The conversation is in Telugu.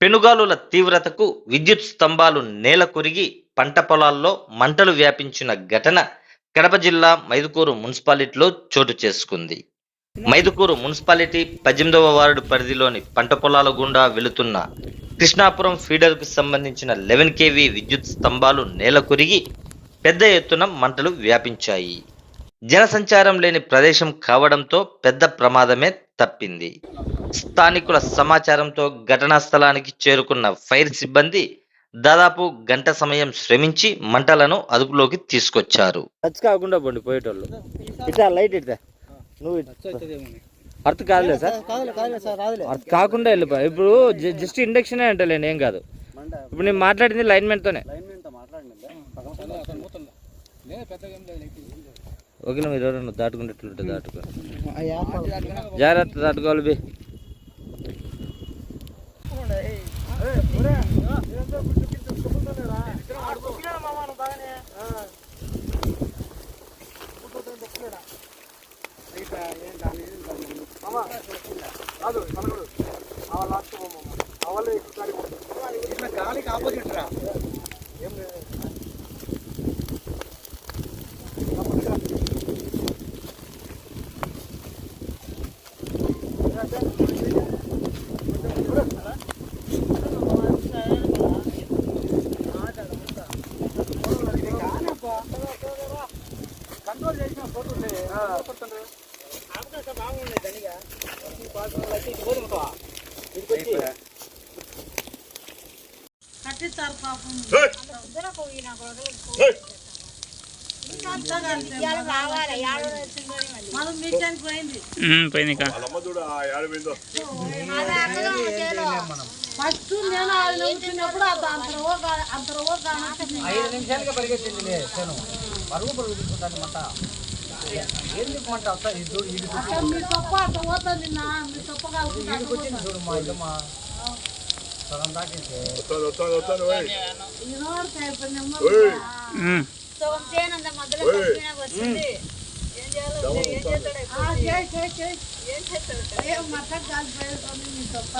పెనుగాలుల తీవ్రతకు విద్యుత్ స్తంభాలు నేల కొరిగి పంట పొలాల్లో మంటలు వ్యాపించిన ఘటన కడప జిల్లా మైదుకూరు మున్సిపాలిటీలో చోటు చేసుకుంది. మైదుకూరు మున్సిపాలిటీ పద్దెనిమిదవ వార్డు పరిధిలోని పంట పొలాల గుండా వెళుతున్న కృష్ణాపురం ఫీడర్కు సంబంధించిన లెవెన్ కేవీ విద్యుత్ స్తంభాలు నేల కొరిగి పెద్ద ఎత్తున మంటలు వ్యాపించాయి. జనసంచారం లేని ప్రదేశం కావడంతో పెద్ద ప్రమాదమే తప్పింది. స్థానికుల సమాచారంతో ఘటనా స్థలానికి చేరుకున్న ఫైర్ సిబ్బంది దాదాపు గంట సమయం శ్రమించి మంటలను అదుపులోకి తీసుకొచ్చారు. టచ్ కాకుండా పోండి పోయేటోళ్ళు. ఇట్లా లైట్ ఇట్లా. నువ్వు అర్థం కాదులే సార్ కాదులే కాదులే సార్. రాదులే అర్థం కాకుండా వెళ్ళిపో. ఇప్పుడు జస్ట్ ఇండక్షన్ అంటలేండి ఏం కాదు. ఇప్పుడు నేను మాట్లాడింది లైన్మెన్తోనే ఓకే మీరు ఎవరన్నా దాటుకునేట్లుంటే దాటుకో? జాగ్రత్త దాటుకోవాలి బి. గాలికి ఆపోజిట్ రా కంట్రోల్ చేసిన పోతుండే బాగుండే దండిగా అయితే ఇది పోయింది ఫస్ట్ నేను ఆయన ఉంచినప్పుడు అంత కానొచ్చింది ఐదు నిమిషాలుగా పరిగెత్తింది శను. పరుగు పరుగు తీసుకుంటాను మంట. ఎందుకు మంట అంతా? ఇది చూడు ఇది మీ తప్ప అట్లా పోతుంది నా మీ తప్ప వచ్చింది చూడు మా ఇల్లమ్మ సగం అయిపోయింది సగం చేయనంత మధ్యలో వచ్చింది. ఏం చేస్తాడు ఏం మట్ట కాలిపోయేది మీ తప్ప